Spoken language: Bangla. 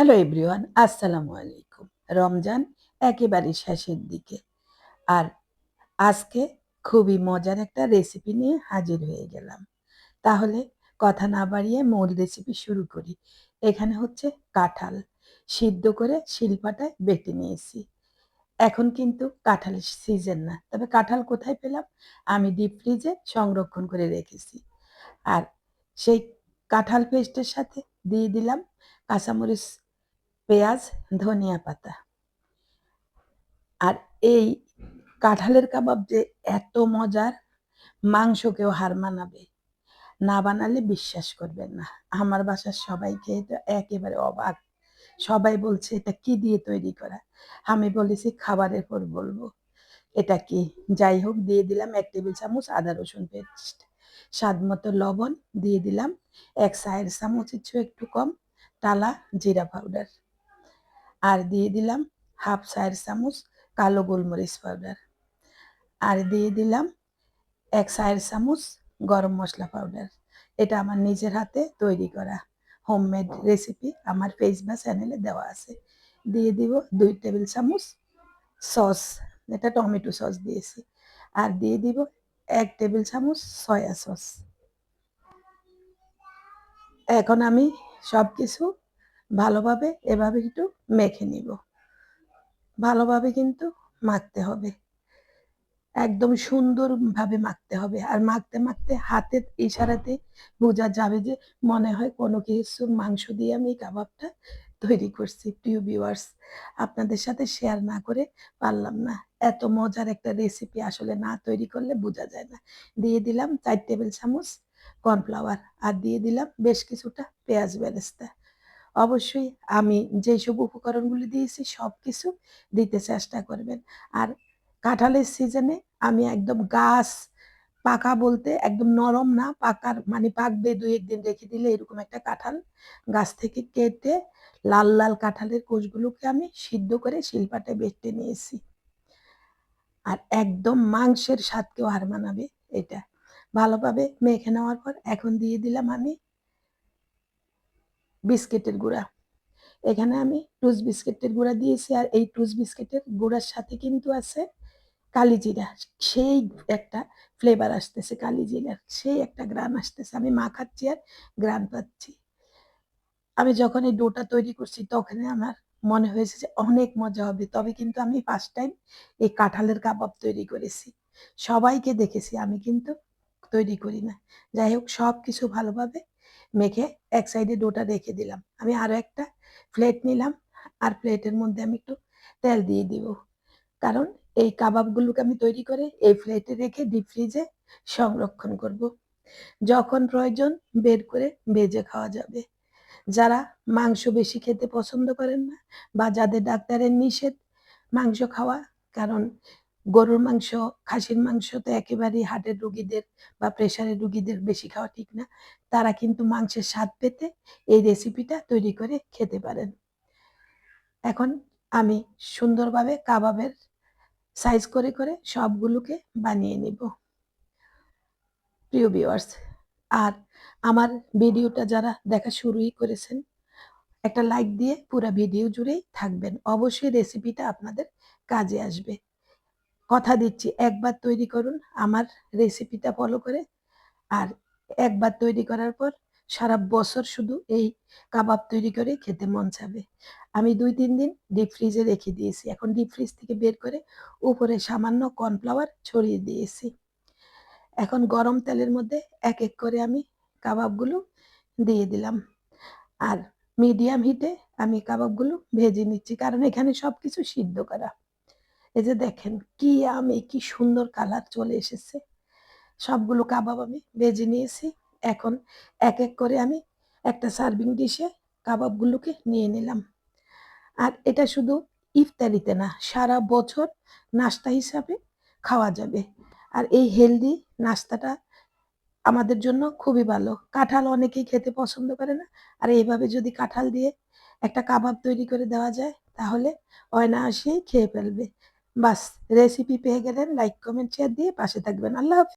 হ্যালো এভরিওয়ান আসসালামু আলাইকুম রমজান একেবারে শেষের দিকে। আর আজকে খুবই মজার একটা রেসিপি নিয়ে হাজির হয়ে গেলাম। তাহলে কথা না বাড়িয়ে মূল রেসিপি শুরু করি। এখানে হচ্ছে কাঁঠাল। সিদ্ধ করে শিলপাটায় বেটে নিয়েছি। এখন কিন্তু কাঁঠালের সিজন না। তবে কাঁঠাল কোথায় পেলাম? আমি ডিপ ফ্রিজে সংরক্ষণ করে রেখেছি। আর সেই কাঁঠাল পেস্টের সাথে দিয়ে দিলাম কাঁচামরিচ পেঁয়াজ, ধনিয়া পাতা। আর এই কাঁঠালের কাবাব যে এত মজার মাংসকেও হার মানাবে, না বানালে বিশ্বাস করবেন না। আমার বাসার সবাই খেয়ে তো একেবারে অবাক। সবাই বলছে, এটা কি দিয়ে তৈরি করা? আমি বলেছি, খাবারের পর বলব। এটা কি? যাই হোক, দিয়ে দিলাম এক টেবিল চামচ আদা রসুন পেস্ট। স্বাদ মতো লবণ দিয়ে দিলাম। এক সাইড চামচের চেয়ে একটু কম টালা জিরা পাউডার। আর দিয়ে দিলাম হাফ চায়ের চামচ কালো গোলমরিচ পাউডার। আর দিয়ে দিলাম এক চায়ের চামচ গরম মশলা পাউডার। এটা আমার নিজের হাতে তৈরি করা হোমমেড রেসিপি আমার ফেস বা চ্যানেলে দেওয়া আছে। দিয়ে দিব দুই টেবিল চামচ সস, এটা টমেটো সস দিয়েছি। আর দিয়ে দিব এক টেবিল চামচ সয়া সস। এখন আমি সব কিছু ভালোভাবে এভাবে একটু মেখে নিব। ভালোভাবে কিন্তু মাখতে হবে। একদম সুন্দরভাবে মাখতে হবে। আর মাখতে মাখতে হাতের ইশারাতে বোঝা যাবে যে মনে হয় কোনো কিছু মাংস দিয়ে আমি কাবাবটা তৈরি করছি। প্রিয় ভিউয়ার্স আপনাদের সাথে শেয়ার না করে পারলাম না। এত মজার একটা রেসিপি আসলে না তৈরি করলে বোঝা যায় না। দিয়ে দিলাম চার টেবিল চামচ কর্নফ্লাওয়ার আর দিয়ে দিলাম বেশ কিছুটা পেঁয়াজ বেরেস্তা। অবশ্যই আমি যেসব উপকরণগুলি দিয়েছি সব কিছু দিতে চেষ্টা করবেন। আর কাঁঠালের সিজনে আমি একদম গাছ পাকা বলতে একদম নরম না, পাকার মানে পাকবে দুই একদিন রেখে দিলে এরকম একটা কাঁঠাল গাছ থেকে কেটে লাল লাল কাঁঠালের কোষগুলোকে আমি সিদ্ধ করে শিলপাটে বেটে নিয়েছি। আর একদম মাংসের স্বাদকেও হার মানাবে এটা। ভালোভাবে মেখে নেওয়ার পর এখন দিয়ে দিলাম আমি বিস্কিটের গুঁড়া। এখানে আমি টুস বিস্কিটের গুঁড়া দিয়েছি আর এই টুস বিস্কিটের গুঁড়ার সাথে কিন্তু আছে কালিজিরা। সেই একটা ফ্লেভার আসতেছে কালিজিরার, সেই একটা গ্রান আসতেছে। আমি মাখাচ্ছি আর গ্রান পাচ্ছি। আমি যখন এই ডোটা তৈরি করছি তখন আমার মনে হয়েছে যে অনেক মজা হবে। তবে কিন্তু আমি ফার্স্ট টাইম এই কাঁঠালের কাবাব তৈরি করেছি। সবাইকে দেখেছি, আমি কিন্তু তৈরি করি না। যাই হোক সব কিছু ভালোভাবে মেখে এক সাইডে ডোটা রেখে দিলাম। আমি আরও একটা প্লেট নিলাম আর প্লেটের মধ্যে আমি একটু তেল দিয়ে দিব। কারণ এই কাবাবগুলোকে আমি তৈরি করে এই প্লেটে রেখে ডিপ ফ্রিজে সংরক্ষণ করব। যখন প্রয়োজন বের করে ভেজে খাওয়া যাবে। যারা মাংস বেশি খেতে পছন্দ করেন না বা যাদের ডাক্তারের নিষেধ মাংস খাওয়া, কারণ গরুর মাংস, খাসির মাংস তো একেবারেই হার্টের রুগীদের বা প্রেশারের রুগীদের বেশি খাওয়া ঠিক না। তারা কিন্তু মাংসের স্বাদ পেতে এই রেসিপিটা তৈরি করে খেতে পারেন। এখন আমি সুন্দরভাবে কাবাবের সাইজ করে করে সবগুলোকে বানিয়ে নিব। প্রিয় ভিউয়ার্স আর আমার ভিডিওটা যারা দেখা শুরুই করেছেন, একটা লাইক দিয়ে পুরো ভিডিও জুড়েই থাকবেন। অবশ্যই রেসিপিটা আপনাদের কাজে আসবে। কথা দিচ্ছি, একবার তৈরি করুন আমার রেসিপিটা ফলো করে। আর একবার তৈরি করার পর সারা বছর শুধু এই কাবাব তৈরি করে খেতে মন চাবে। আমি দুই তিন দিন ডিপ ফ্রিজে রেখে দিয়েছি। এখন ডিপ ফ্রিজ থেকে বের করে উপরে সামান্য কর্নফ্লাওয়ার ছড়িয়ে দিয়েছি। এখন গরম তেলের মধ্যে এক এক করে আমি কাবাবগুলো দিয়ে দিলাম। আর মিডিয়াম হিটে আমি কাবাবগুলো ভেজে নিচ্ছি, কারণ এখানে সব কিছু সিদ্ধ করা। এই যে দেখেন কি আমি, কি সুন্দর কালার চলে এসেছে। সবগুলো কাবাব আমি ভেজে নিয়েছি। এখন এক এক করে আমি একটা সার্ভিং ডিশে কাবাবগুলোকে নিয়ে নিলাম। আর এটা শুধু ইফতারিতে না, সারা বছর নাস্তা হিসাবে খাওয়া যাবে। আর এই হেলদি নাস্তাটা আমাদের জন্য খুবই ভালো। কাঁঠাল অনেকেই খেতে পছন্দ করে না। আর এইভাবে যদি কাঁঠাল দিয়ে একটা কাবাব তৈরি করে দেওয়া যায়, তাহলে অয়নায়াসেই খেয়ে ফেলবে। বাস রেসিপি পেয়ে গেলেন লাইক কমেন্ট শেয়ার দিয়ে পাশে থাকবেন। আল্লাহ হাফিজ।